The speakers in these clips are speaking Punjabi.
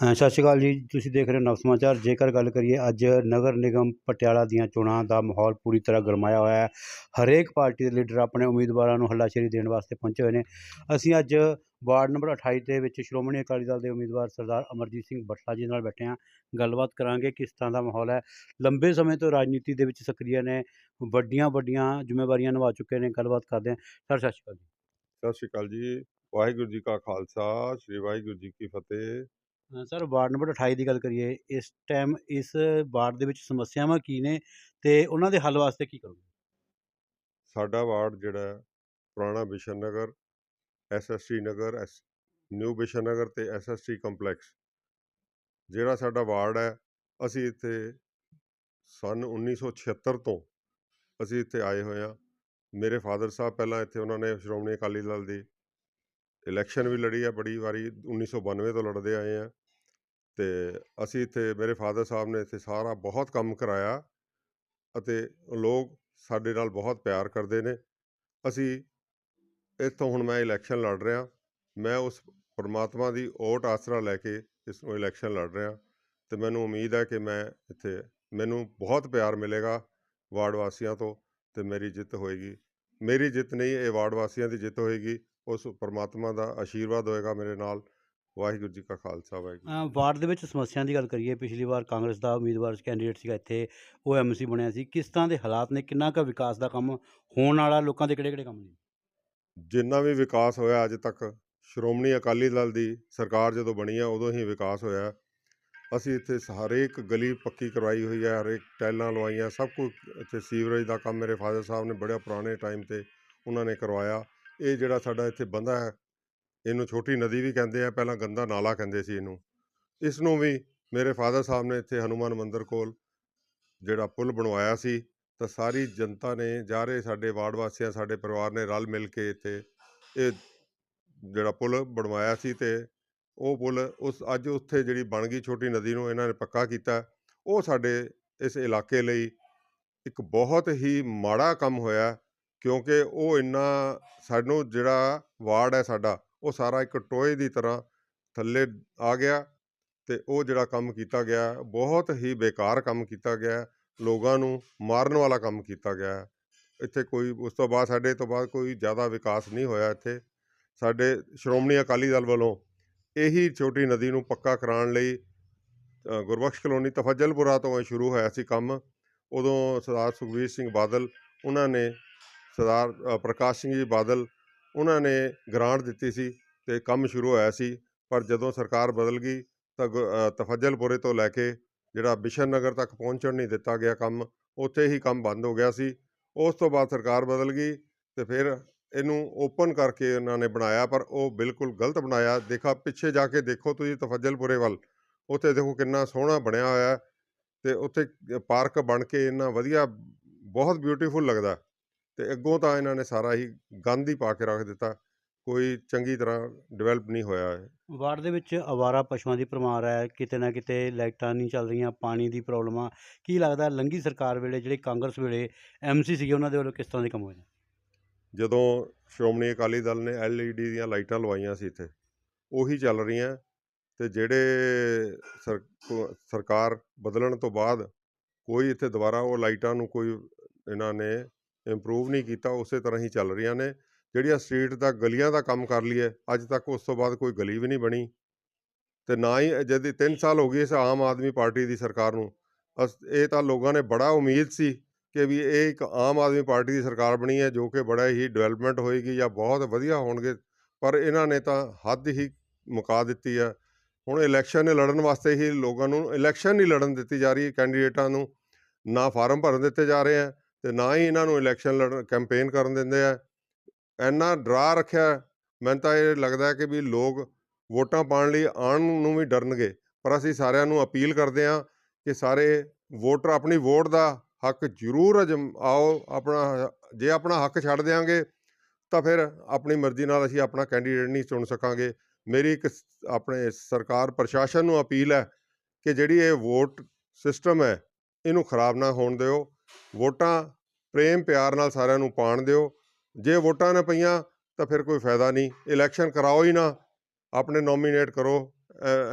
ਸਤਿ ਸ਼੍ਰੀ ਅਕਾਲ ਜੀ। ਤੁਸੀਂ ਦੇਖ ਰਹੇ ਹੋ ਨਵ ਸਮਾਚਾਰ। ਜੇਕਰ ਗੱਲ ਕਰੀਏ ਅੱਜ ਨਗਰ ਨਿਗਮ ਪਟਿਆਲਾ ਦੀਆਂ ਚੋਣਾਂ ਦਾ ਮਾਹੌਲ ਪੂਰੀ ਤਰ੍ਹਾਂ ਗਰਮਾਇਆ ਹੋਇਆ ਹੈ। ਹਰੇਕ ਪਾਰਟੀ ਦੇ ਲੀਡਰ ਆਪਣੇ ਉਮੀਦਵਾਰਾਂ ਨੂੰ ਹੱਲਾਸ਼ੇਰੀ ਦੇਣ ਵਾਸਤੇ ਪਹੁੰਚੇ ਹੋਏ ਨੇ। ਅਸੀਂ ਅੱਜ ਵਾਰਡ ਨੰਬਰ 28 ਦੇ ਵਿੱਚ ਸ਼੍ਰੋਮਣੀ ਅਕਾਲੀ ਦਲ ਦੇ ਉਮੀਦਵਾਰ ਸਰਦਾਰ ਅਮਰਜੀਤ ਸਿੰਘ ਬਟਲਾ ਜੀ ਨਾਲ ਬੈਠੇ ਹਾਂ। ਗੱਲਬਾਤ ਕਰਾਂਗੇ ਕਿਸ ਤਰ੍ਹਾਂ ਦਾ ਮਾਹੌਲ ਹੈ। ਲੰਬੇ ਸਮੇਂ ਤੋਂ ਰਾਜਨੀਤੀ ਦੇ ਵਿੱਚ ਸਕਰੀਏ ਨੇ ਵੱਡੀਆਂ ਵੱਡੀਆਂ ਜ਼ਿੰਮੇਵਾਰੀਆਂ ਨਿਭਾ ਚੁੱਕੇ ਨੇ। ਗੱਲਬਾਤ ਕਰਦੇ ਹਾਂ। ਸਰ, ਸਤਿ ਸ਼੍ਰੀ ਅਕਾਲ ਜੀ। ਸਤਿ ਸ਼੍ਰੀ ਅਕਾਲ ਜੀ। ਵਾਹਿਗੁਰੂ ਜੀ ਕਾ ਖਾਲਸਾ। ਸ੍ਰੀ ਵਾਹਿਗੁਰੂ ਜੀ ਕੀ ਫਤਿਹ। ਸਰ ਵਾਰਡ ਨੰਬਰ 28 ਦੀ ਗੱਲ ਕਰੀਏ ਇਸ ਟਾਈਮ ਇਸ ਵਾਰਡ ਦੇ ਵਿੱਚ ਸਮੱਸਿਆਵਾਂ ਕੀ ਨੇ ਤੇ ਉਹਨਾਂ ਦੇ ਹੱਲ ਵਾਸਤੇ ਕੀ ਕਰੋਗੇ? ਸਾਡਾ ਵਾਰਡ ਜਿਹੜਾ ਹੈ, ਪੁਰਾਣਾ Bishan Nagar SST Nagar S new Bishan Nagar ਤੇ ਐਸਐਸਟੀ ਕੰਪਲੈਕਸ। ਜਿਹੜਾ ਸਾਡਾ ਵਾਰਡ ਹੈ ਅਸੀਂ ਇੱਥੇ ਸਨ 1976 ਤੋਂ ਅਸੀਂ ਇੱਥੇ ਆਏ ਹੋਏ ਹਾਂ। ਮੇਰੇ ਫਾਦਰ ਸਾਹਿਬ ਪਹਿਲਾਂ ਇੱਥੇ ਉਹਨਾਂ ਨੇ ਸ਼੍ਰੋਮਣੀ ਅਕਾਲੀ ਦਲ ਦੀ ਇਲੈਕਸ਼ਨ ਵੀ ਲੜੀ ਹੈ ਬੜੀ ਵਾਰੀ 1992 ਤੋਂ ਲੜਦੇ ਆਏ ਆ ਤੇ ਅਸੀਂ ਇੱਥੇ ਮੇਰੇ ਫਾਦਰ ਸਾਹਿਬ ਨੇ ਇੱਥੇ ਸਾਰਾ ਬਹੁਤ ਕੰਮ ਕਰਾਇਆ ਅਤੇ ਲੋਕ ਸਾਡੇ ਨਾਲ ਬਹੁਤ ਪਿਆਰ ਕਰਦੇ ਨੇ। ਅਸੀਂ ਇੱਥੋਂ ਹੁਣ ਮੈਂ ਇਲੈਕਸ਼ਨ ਲੜ ਰਿਹਾ, ਮੈਂ ਉਸ ਪਰਮਾਤਮਾ ਦੀ ਓਟ ਆਸਰਾ ਲੈ ਕੇ ਇਸ ਨੂੰ ਇਲੈਕਸ਼ਨ ਲੜ ਰਿਹਾ ਤੇ ਮੈਨੂੰ ਉਮੀਦ ਹੈ ਕਿ ਮੈਂ ਇੱਥੇ ਮੈਨੂੰ ਬਹੁਤ ਪਿਆਰ ਮਿਲੇਗਾ ਵਾਰਡ ਵਾਸੀਆਂ ਤੋਂ ਤੇ ਮੇਰੀ ਜਿੱਤ ਹੋਏਗੀ। ਮੇਰੀ ਜਿੱਤ ਨਹੀਂ, ਇਹ ਵਾਰਡ ਵਾਸੀਆਂ ਦੀ ਜਿੱਤ ਹੋਏਗੀ, ਉਸ ਪਰਮਾਤਮਾ ਦਾ ਆਸ਼ੀਰਵਾਦ ਹੋਏਗਾ ਮੇਰੇ ਨਾਲ ਵਾਹਿਗੁਰੂ ਜੀ ਕਾ ਖਾਲਸਾ ਵਾਹਿਗੁਰੂ ਵਾਰਡ ਦੇ ਵਿੱਚ ਸਮੱਸਿਆਵਾਂ ਦੀ ਗੱਲ ਕਰੀਏ ਪਿਛਲੀ ਵਾਰ ਕਾਂਗਰਸ ਦਾ ਉਮੀਦਵਾਰ ਕੈਂਡੀਡੇਟ ਸੀਗਾ ਇੱਥੇ ਉਹ ਐਮਸੀ ਬਣਿਆ ਸੀ। ਕਿਸ ਤਰ੍ਹਾਂ ਦੇ ਹਾਲਾਤ ਨੇ? ਕਿੰਨਾ ਕੁ ਵਿਕਾਸ ਦਾ ਕੰਮ ਹੋਣ ਵਾਲਾ ਲੋਕਾਂ ਦੇ ਕਿਹੜੇ ਕਿਹੜੇ ਕੰਮ ਨੇ? ਜਿੰਨਾ ਵੀ ਵਿਕਾਸ ਹੋਇਆ ਅੱਜ ਤੱਕ ਸ਼੍ਰੋਮਣੀ ਅਕਾਲੀ ਦਲ ਦੀ ਸਰਕਾਰ ਜਦੋਂ ਬਣੀ ਆ ਉਦੋਂ ਹੀ ਵਿਕਾਸ ਹੋਇਆ। ਅਸੀਂ ਇੱਥੇ ਹਰੇਕ ਗਲੀ ਪੱਕੀ ਕਰਵਾਈ ਹੋਈ ਹੈ ਹਰੇਕ ਟੈਲਾਂ ਲਵਾਈਆਂ ਸਭ ਕੁਝ ਇੱਥੇ ਸੀਵਰੇਜ ਦਾ ਕੰਮ ਮੇਰੇ ਫਾਦਰ ਸਾਹਿਬ ਨੇ ਬੜੇ ਪੁਰਾਣੇ ਟਾਈਮ ਤੇ ਉਹਨਾਂ ਨੇ ਕਰਵਾਇਆ। ਇਹ ਜਿਹੜਾ ਸਾਡਾ ਇੱਥੇ ਬੰਦਾ ਹੈ ਇਹਨੂੰ ਛੋਟੀ ਨਦੀ ਵੀ ਕਹਿੰਦੇ ਆ, ਪਹਿਲਾਂ ਗੰਦਾ ਨਾਲਾ ਕਹਿੰਦੇ ਸੀ ਇਹਨੂੰ। ਇਸ ਨੂੰ ਵੀ ਮੇਰੇ ਫਾਦਰ ਸਾਹਿਬ ਨੇ ਇੱਥੇ ਹਨੂਮਾਨ ਮੰਦਿਰ ਕੋਲ ਜਿਹੜਾ ਪੁਲ ਬਣਵਾਇਆ ਸੀ, ਤਾਂ ਸਾਰੀ ਜਨਤਾ ਨੇ, ਜਾ ਰਹੇ ਸਾਡੇ ਵਾਰਡ ਵਾਸੀਆਂ, ਸਾਡੇ ਪਰਿਵਾਰ ਨੇ ਰਲ ਮਿਲ ਕੇ ਇੱਥੇ ਇਹ ਜਿਹੜਾ ਪੁਲ ਬਣਵਾਇਆ ਸੀ ਤੇ ਉਹ ਪੁਲ ਉਸ, ਅੱਜ ਉੱਥੇ ਜਿਹੜੀ ਬਣ ਗਈ ਛੋਟੀ ਨਦੀ ਨੂੰ ਇਹਨਾਂ ਨੇ ਪੱਕਾ ਕੀਤਾ। ਉਹ ਸਾਡੇ ਇਸ ਇਲਾਕੇ ਲਈ ਇੱਕ ਬਹੁਤ ਹੀ ਮਾੜਾ ਕੰਮ ਹੋਇਆ, ਕਿਉਂਕਿ ਉਹ ਇੰਨਾ ਸਾਨੂੰ ਜਿਹੜਾ ਵਾਰਡ ਹੈ ਸਾਡਾ ਉਹ ਸਾਰਾ ਇੱਕ ਟੋਏ ਦੀ ਤਰ੍ਹਾਂ ਥੱਲੇ ਆ ਗਿਆ ਤੇ ਉਹ ਜਿਹੜਾ ਕੰਮ ਕੀਤਾ ਗਿਆ, ਬਹੁਤ ਹੀ ਬੇਕਾਰ ਕੰਮ ਕੀਤਾ ਗਿਆ, ਲੋਕਾਂ ਨੂੰ ਮਾਰਨ ਵਾਲਾ ਕੰਮ ਕੀਤਾ ਗਿਆ। ਇੱਥੇ ਕੋਈ, ਉਸ ਤੋਂ ਬਾਅਦ ਸਾਡੇ ਤੋਂ ਬਾਅਦ ਕੋਈ ਜ਼ਿਆਦਾ ਵਿਕਾਸ ਨਹੀਂ ਹੋਇਆ ਇੱਥੇ। ਸਾਡੇ ਸ਼੍ਰੋਮਣੀ ਅਕਾਲੀ ਦਲ ਵੱਲੋਂ ਇਹੀ ਛੋਟੀ ਨਦੀ ਨੂੰ ਪੱਕਾ ਕਰਾਉਣ ਲਈ ਗੁਰਬਖਸ਼ ਕਲੋਨੀ ਤਫਜਲਪੁਰਾ ਤੋਂ ਸ਼ੁਰੂ ਹੋਇਆ ਸੀ ਕੰਮ। ਉਦੋਂ ਸਰਦਾਰ ਸੁਖਬੀਰ ਸਿੰਘ ਬਾਦਲ, ਉਹਨਾਂ ਨੇ ਸਰਦਾਰ ਪ੍ਰਕਾਸ਼ ਸਿੰਘ ਜੀ ਬਾਦਲ ਉਹਨਾਂ ਨੇ ਗ੍ਰਾਂਟ ਦਿੱਤੀ ਸੀ ਤੇ ਕੰਮ ਸ਼ੁਰੂ ਹੋਇਆ ਸੀ, ਪਰ ਜਦੋਂ ਸਰਕਾਰ ਬਦਲ ਗਈ ਤਾਂ ਗੁ- ਤਫਜਲਪੁਰੇ ਤੋਂ ਲੈ ਕੇ ਜਿਹੜਾ ਬਿਸ਼ਨ ਨਗਰ ਤੱਕ ਪਹੁੰਚਣ ਨਹੀਂ ਦਿੱਤਾ ਗਿਆ ਕੰਮ, ਉੱਥੇ ਹੀ ਕੰਮ ਬੰਦ ਹੋ ਗਿਆ ਸੀ। ਉਸ ਤੋਂ ਬਾਅਦ ਸਰਕਾਰ ਬਦਲ ਗਈ ਤੇ ਫਿਰ ਇਹਨੂੰ ਓਪਨ ਕਰਕੇ ਉਹਨਾਂ ਨੇ ਬਣਾਇਆ, ਪਰ ਉਹ ਬਿਲਕੁਲ ਗਲਤ ਬਣਾਇਆ। ਦੇਖਾ, ਪਿੱਛੇ ਜਾ ਕੇ ਦੇਖੋ ਤੁਸੀਂ ਤਫਜਲਪੁਰੇ ਵੱਲ, ਉੱਥੇ ਦੇਖੋ ਕਿੰਨਾ ਸੋਹਣਾ ਬਣਿਆ ਹੋਇਆ ਹੈ ਤੇ ਉੱਥੇ ਪਾਰਕ ਬਣ ਕੇ ਇੰਨਾ ਵਧੀਆ, ਬਹੁਤ ਬਿਊਟੀਫੁਲ ਲੱਗਦਾ। ਤੇ ਅੱਗੋਂ ਤਾਂ ਇਹਨਾਂ ਨੇ ਸਾਰਾ ਹੀ ਗੰਦ ਹੀ ਪਾ ਕੇ ਰੱਖ ਦਿੱਤਾ ਕੋਈ ਚੰਗੀ ਤਰ੍ਹਾਂ ਡਿਵੈਲਪ ਨਹੀਂ ਹੋਇਆ ਹੈ ਵਾਰਡ ਦੇ ਵਿੱਚ ਅਵਾਰਾ ਪਸ਼ੂਆਂ ਦੀ ਭਰਮਾਰ ਹੈ ਕਿਤੇ ਨਾ ਕਿਤੇ ਲਾਈਟਾਂ ਨਹੀਂ ਚੱਲ ਰਹੀਆਂ ਪਾਣੀ ਦੀ ਪ੍ਰੋਬਲਮ। ਆ ਕੀ ਲੱਗਦਾ ਲੰਗੀ ਸਰਕਾਰ ਵੇਲੇ ਜਿਹੜੇ ਕਾਂਗਰਸ ਵੇਲੇ ਐਮਸੀ ਸੀਗੇ ਉਹਨਾਂ ਦੇ ਵੱਲੋਂ ਕਿਸ ਤਰ੍ਹਾਂ ਦੇ ਕੰਮ ਹੋਏ ਨੇ? ਜਦੋਂ ਸ਼੍ਰੋਮਣੀ ਅਕਾਲੀ ਦਲ ਨੇ ਐਲਈਡੀ ਦੀਆਂ ਲਾਈਟਾਂ ਲਵਾਈਆਂ ਸੀ ਇੱਥੇ ਉਹੀ ਚੱਲ ਰਹੀਆਂ ਤੇ ਜਿਹੜੇ ਸਰਕਾਰ ਬਦਲਣ ਤੋਂ ਬਾਅਦ ਕੋਈ ਇੱਥੇ ਦੁਬਾਰਾ ਉਹ ਲਾਈਟਾਂ ਨੂੰ ਕੋਈ ਇਹਨਾਂ ਨੇ ਇੰਪਰੂਵ ਨਹੀਂ ਕੀਤਾ, ਉਸੇ ਤਰ੍ਹਾਂ ਹੀ ਚੱਲ ਰਹੀਆਂ ਨੇ। ਜਿਹੜੀਆਂ ਸਟਰੀਟ ਦਾ ਗਲੀਆਂ ਦਾ ਕੰਮ ਕਰ ਲਈਏ, ਅੱਜ ਤੱਕ ਉਸ ਤੋਂ ਬਾਅਦ ਕੋਈ ਗਲੀ ਵੀ ਨਹੀਂ ਬਣੀ। ਤੇ ਨਾ ਹੀ ਜਦ 3 ਸਾਲ ਹੋ ਗਏ ਇਸ ਆਮ ਆਦਮੀ ਪਾਰਟੀ ਦੀ ਸਰਕਾਰ ਨੂੰ, ਅਸ, ਇਹ ਤਾਂ ਲੋਕਾਂ ਨੇ ਬੜਾ ਉਮੀਦ ਸੀ ਕਿ ਵੀ ਇਹ ਇੱਕ ਆਮ ਆਦਮੀ ਪਾਰਟੀ ਦੀ ਸਰਕਾਰ ਬਣੀ ਹੈ, ਜੋ ਕਿ ਬੜਾ ਹੀ ਡਿਵੈਲਪਮੈਂਟ ਹੋਏਗੀ ਜਾਂ ਬਹੁਤ ਵਧੀਆ ਹੋਣਗੇ। ਪਰ ਇਹਨਾਂ ਨੇ ਤਾਂ ਹੱਦ ਹੀ ਮੁਕਾ ਦਿੱਤੀ ਹੈ ਹੁਣ ਇਲੈਕਸ਼ਨ ਲੜਨ ਵਾਸਤੇ ਹੀ ਲੋਕਾਂ ਨੂੰ ਇਲੈਕਸ਼ਨ ਨਹੀਂ ਲੜਨ ਦਿੱਤੀ ਜਾ ਰਹੀ ਕੈਂਡੀਡੇਟਾਂ ਨੂੰ ਨਾ ਫਾਰਮ ਭਰਨ ਦਿੱਤੇ ਜਾ ਰਹੇ ਆ। ਤੇ ਨਾ ਹੀ ਇਹਨਾਂ ਨੂੰ ਇਲੈਕਸ਼ਨ ਲੜਨ ਕੈਂਪੇਨ ਕਰਨ ਦਿੰਦੇ ਆ। ਇੰਨਾ ਡਰਾ ਰੱਖਿਆ, ਮੈਨੂੰ ਤਾਂ ਇਹ ਲੱਗਦਾ ਕਿ ਵੀ ਲੋਕ ਵੋਟਾਂ ਪਾਉਣ ਲਈ ਆਉਣ ਨੂੰ ਵੀ ਡਰਨਗੇ, ਪਰ ਅਸੀਂ ਸਾਰਿਆਂ ਨੂੰ ਅਪੀਲ ਕਰਦੇ ਹਾਂ ਕਿ ਸਾਰੇ ਵੋਟਰ ਆਪਣੀ ਵੋਟ ਦਾ ਹੱਕ ਜ਼ਰੂਰ ਅਜਮ, ਆਓ ਆਪਣਾ, ਜੇ ਆਪਣਾ ਹੱਕ ਛੱਡ ਦਿਆਂਗੇ, ਤਾਂ ਫਿਰ ਆਪਣੀ ਮਰਜ਼ੀ ਨਾਲ ਅਸੀਂ ਆਪਣਾ ਕੈਂਡੀਡੇਟ ਨਹੀਂ ਚੁਣ ਸਕਾਂਗੇ। ਮੇਰੀ ਇੱਕ ਆਪਣੇ ਸਰਕਾਰ ਪ੍ਰਸ਼ਾਸਨ ਨੂੰ ਅਪੀਲ ਹੈ ਕਿ ਜਿਹੜੀ ਇਹ ਵੋਟ ਸਿਸਟਮ ਹੈ, ਇਹਨੂੰ ਖਰਾਬ ਨਾ ਹੋਣ ਦਿਓ। ਵੋਟਾਂ ਪ੍ਰੇਮ ਪਿਆਰ ਨਾਲ ਸਾਰਿਆਂ ਨੂੰ ਪਾਣ ਦਿਓ। ਜੇ ਵੋਟਾਂ ਨਾ ਪਈਆਂ ਤਾਂ ਫਿਰ ਕੋਈ ਫਾਇਦਾ ਨਹੀਂ। ਇਲੈਕਸ਼ਨ ਕਰਾਓ ਹੀ ਨਾ। ਆਪਣੇ ਨੋਮੀਨੇਟ ਕਰੋ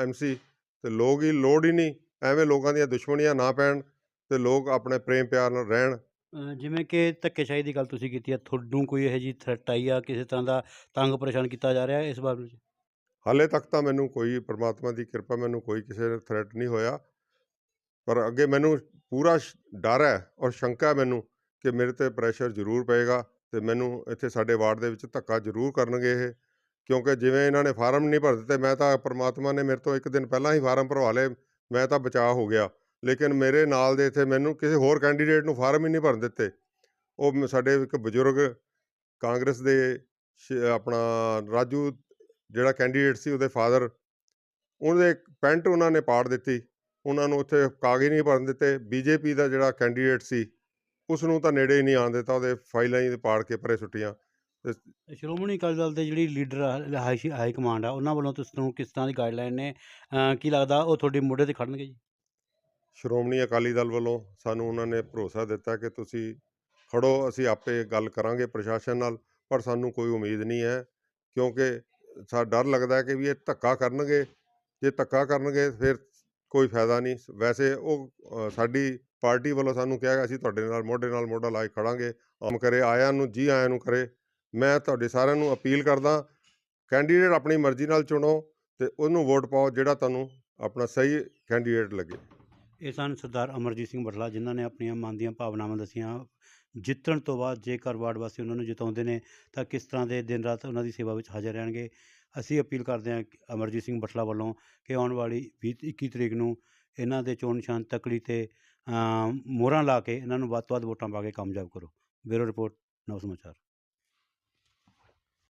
ਐਮਸੀ ਤੇ ਲੋਕ ਹੀ ਲੋੜ ਹੀ ਨਹੀਂ ਐਵੇਂ ਲੋਕਾਂ ਦੀਆਂ ਦੁਸ਼ਮਣੀਆਂ ਨਾ ਪੈਣ ਤੇ ਲੋਕ ਆਪਣੇ ਪ੍ਰੇਮ ਪਿਆਰ ਨਾਲ ਰਹਿਣ। ਜਿਵੇਂ ਕਿ ਧੱਕੇਸ਼ਾਹੀ ਦੀ ਗੱਲ ਤੁਸੀਂ ਕੀਤੀ ਹੈ ਤੁਹਾਨੂੰ ਕੋਈ ਇਹੋ ਜਿਹੀ ਥ੍ਰੈਟ ਆਈ ਆ ਕਿਸੇ ਤਰ੍ਹਾਂ ਦਾ ਤੰਗ ਪਰੇਸ਼ਾਨ ਕੀਤਾ ਜਾ ਰਿਹਾ ਇਸ ਬਾਰੇ ਵਿੱਚ? ਹਾਲੇ ਤੱਕ ਤਾਂ ਮੈਨੂੰ ਕੋਈ ਪ੍ਰਮਾਤਮਾ ਦੀ ਕਿਰਪਾ ਮੈਨੂੰ ਕੋਈ ਕਿਸੇ ਥ੍ਰੈਟ ਨਹੀਂ ਹੋਇਆ। ਪਰ ਅੱਗੇ ਮੈਨੂੰ ਪੂਰਾ ਸ਼- ਡਰ ਹੈ ਔਰ ਸ਼ੰਕਾ ਮੈਨੂੰ ਕਿ ਮੇਰੇ ਤੇ ਪ੍ਰੈਸ਼ਰ ਜ਼ਰੂਰ ਪਏਗਾ ਤੇ ਮੈਨੂੰ ਇੱਥੇ ਸਾਡੇ ਵਾਰਡ ਦੇ ਵਿੱਚ ਧੱਕਾ ਜ਼ਰੂਰ ਕਰਨਗੇ ਇਹ। ਕਿਉਂਕਿ ਜਿਵੇਂ ਇਹਨਾਂ ਨੇ ਫਾਰਮ ਨਹੀਂ ਭਰ ਦਿੱਤੇ, ਮੈਂ ਤਾਂ ਪ੍ਰਮਾਤਮਾ ਨੇ ਮੇਰੇ ਤੋਂ ਇੱਕ ਦਿਨ ਪਹਿਲਾਂ ਹੀ ਫਾਰਮ ਭਰਵਾ ਲਏ, ਮੈਂ ਤਾਂ ਬਚਾਅ ਹੋ ਗਿਆ। ਲੇਕਿਨ ਮੇਰੇ ਨਾਲ ਦੇ ਇੱਥੇ ਮੈਨੂੰ ਕਿਸੇ ਹੋਰ ਕੈਂਡੀਡੇਟ ਨੂੰ ਫਾਰਮ ਹੀ ਨਹੀਂ ਭਰਨ ਦਿੱਤੇ। ਉਹ ਮ- ਸਾਡੇ ਇੱਕ ਬਜ਼ੁਰਗ ਕਾਂਗਰਸ ਦੇ ਸ਼- ਆਪਣਾ ਰਾਜੂ ਜਿਹੜਾ ਕੈਂਡੀਡੇਟ ਸੀ ਉਹਦੇ ਫਾਦਰ ਉਹਦੇ ਪੈਂਟ ਉਹਨਾਂ ਨੇ ਪਾੜ ਦਿੱਤੀ। ਉਹਨਾਂ ਨੂੰ ਉੱਥੇ ਕਾਗਜ਼ ਨਹੀਂ ਭਰਨ ਦਿੱਤੇ। ਬੀਜੇਪੀ ਦਾ ਜਿਹੜਾ ਕੈਂਡੀਡੇਟ ਸੀ ਉਸ ਨੂੰ ਤਾਂ ਨੇੜੇ ਹੀ ਨਹੀਂ ਆਉਣ ਦਿੱਤਾ ਉਹਦੇ ਫਾਈਲਾਂ ਹੀ ਪਾੜ ਕੇ ਪਰੇ ਸੁੱਟੀਆਂ। ਸ਼੍ਰੋਮਣੀ ਅਕਾਲੀ ਦਲ ਦੇ ਜਿਹੜੀ ਲੀਡਰ ਆ, ਹਾਈ ਹਾਈ ਕਮਾਂਡ ਆ ਉਹਨਾਂ ਵੱਲੋਂ ਤੁਸੀਂ ਨੂੰ ਕਿਸ ਤਰ੍ਹਾਂ ਦੀ ਗਾਈਡਲਾਈਨ ਨੇ ਕੀ ਲੱਗਦਾ ਉਹ ਤੁਹਾਡੇ ਮੋਢੇ ਤੇ ਖੜਨਗੇ ਜੀ? ਸ਼੍ਰੋਮਣੀ ਅਕਾਲੀ ਦਲ ਵੱਲੋਂ ਸਾਨੂੰ ਉਹਨਾਂ ਨੇ ਭਰੋਸਾ ਦਿੱਤਾ ਕਿ ਤੁਸੀਂ ਖੜੋ ਅਸੀਂ ਆਪੇ ਗੱਲ ਕਰਾਂਗੇ ਪ੍ਰਸ਼ਾਸਨ ਨਾਲ ਪਰ ਸਾਨੂੰ ਕੋਈ ਉਮੀਦ ਨਹੀਂ ਹੈ ਕਿਉਂਕਿ ਸਾ ਡਰ ਲੱਗਦਾ ਹੈ ਕਿ ਵੀ ਇਹ ਧੱਕਾ ਕਰਨਗੇ। ਜੇ ਧੱਕਾ ਕਰਨਗੇ ਫਿਰ ਕੋਈ ਫਾਇਦਾ ਨਹੀਂ। ਵੈਸੇ ਉਹ ਸਾਡੀ ਪਾਰਟੀ ਵੱਲੋਂ ਸਾਨੂੰ ਕਿਹਾ ਗਿਆ ਅਸੀਂ ਤੁਹਾਡੇ ਨਾਲ, ਮੋਢੇ ਨਾਲ ਮੋਢਾ ਲਾ ਕੇ ਖੜਾਂਗੇ। ਆਮ ਕਰੇ, ਆਇਆਂ ਨੂੰ, ਜੀ ਆਇਆਂ ਨੂੰ ਕਰੇ। ਮੈਂ ਤੁਹਾਡੇ ਸਾਰਿਆਂ ਨੂੰ ਅਪੀਲ ਕਰਦਾ, ਕੈਂਡੀਡੇਟ ਆਪਣੀ ਮਰਜ਼ੀ ਨਾਲ ਚੁਣੋ ਤੇ ਉਹਨੂੰ ਵੋਟ ਪਾਓ ਜਿਹੜਾ ਤੁਹਾਨੂੰ ਆਪਣਾ ਸਹੀ ਕੈਂਡੀਡੇਟ ਲੱਗੇ। ਇਹ ਸਨ ਸਰਦਾਰ ਅਮਰਜੀਤ ਸਿੰਘ ਬਟਲਾ ਜਿਨ੍ਹਾਂ ਨੇ ਆਪਣੀਆਂ ਮਨ ਦੀਆਂ ਭਾਵਨਾਵਾਂ ਦੱਸੀਆਂ। ਜਿੱਤਣ ਤੋਂ ਬਾਅਦ ਜੇਕਰ ਵਾਰਡ ਵਾਸੀ ਉਹਨਾਂ ਨੂੰ ਜਿਤਾਉਂਦੇ ਨੇ, ਤਾਂ ਕਿਸ ਤਰ੍ਹਾਂ ਦੇ ਦਿਨ ਰਾਤ ਉਹਨਾਂ ਦੀ ਸੇਵਾ ਵਿੱਚ ਹਾਜ਼ਰ ਰਹਿਣਗੇ? ਅਸੀਂ ਅਪੀਲ ਕਰਦੇ ਹਾਂ ਅਮਰਜੀਤ ਸਿੰਘ ਬਟਲਾ ਵੱਲੋਂ ਕਿ ਆਉਣ ਵਾਲੀ ਵੀਹ ਇੱਕੀ ਤਰੀਕ ਨੂੰ ਇਹਨਾਂ ਦੇ ਚੋਣ ਨਿਸ਼ਾਨ ਤਕੜੀ ਤੇ ਮੋਹਰਾਂ ਲਾ ਕੇ ਇਹਨਾਂ ਨੂੰ ਵੱਧ ਤੋਂ ਵੱਧ ਵੋਟਾਂ ਪਾ ਕੇ ਕਾਮਯਾਬ ਕਰੋ। ਬਿਊਰੋ ਰਿਪੋਰਟ, ਨਵ ਸਮਾਚਾਰ।